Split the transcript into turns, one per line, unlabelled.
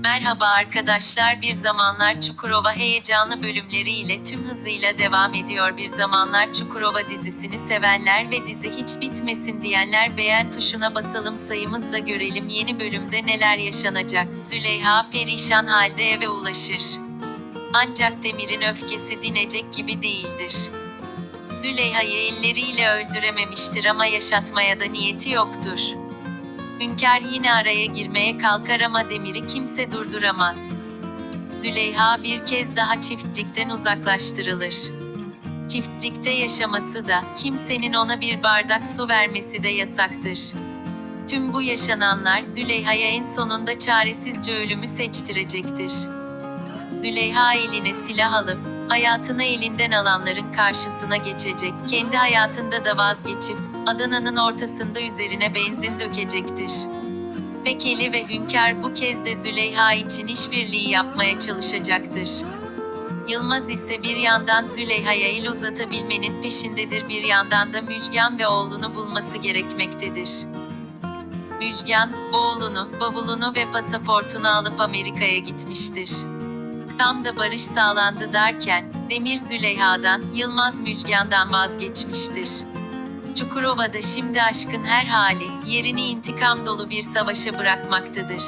Merhaba arkadaşlar Bir Zamanlar Çukurova heyecanlı bölümleriyle tüm hızıyla devam ediyor. Bir Zamanlar Çukurova dizisini sevenler ve dizi hiç bitmesin diyenler beğen tuşuna basalım sayımız da görelim yeni bölümde neler yaşanacak. Züleyha perişan halde eve ulaşır. Ancak Demir'in öfkesi dinecek gibi değildir. Züleyha'yı elleriyle öldürememiştir ama yaşatmaya da niyeti yoktur. Hünkar yine araya girmeye kalkar ama Demir'i kimse durduramaz. Züleyha bir kez daha çiftlikten uzaklaştırılır. Çiftlikte yaşaması da, kimsenin ona bir bardak su vermesi de yasaktır. Tüm bu yaşananlar Züleyha'ya en sonunda çaresizce ölümü seçtirecektir. Züleyha eline silah alıp, hayatını elinden alanların karşısına geçecek, kendi hayatında da vazgeçip, Adana'nın ortasında üzerine benzin dökecektir. Bekeli ve Hünkar bu kez de Züleyha için işbirliği yapmaya çalışacaktır. Yılmaz ise bir yandan Züleyha'ya el uzatabilmenin peşindedir bir yandan da Müjgan ve oğlunu bulması gerekmektedir. Müjgan, oğlunu, bavulunu ve pasaportunu alıp Amerika'ya gitmiştir. Tam da barış sağlandı derken, Demir Züleyha'dan, Yılmaz Müjgan'dan vazgeçmiştir. Çukurova'da şimdi aşkın her hali, yerini intikam dolu bir savaşa bırakmaktadır.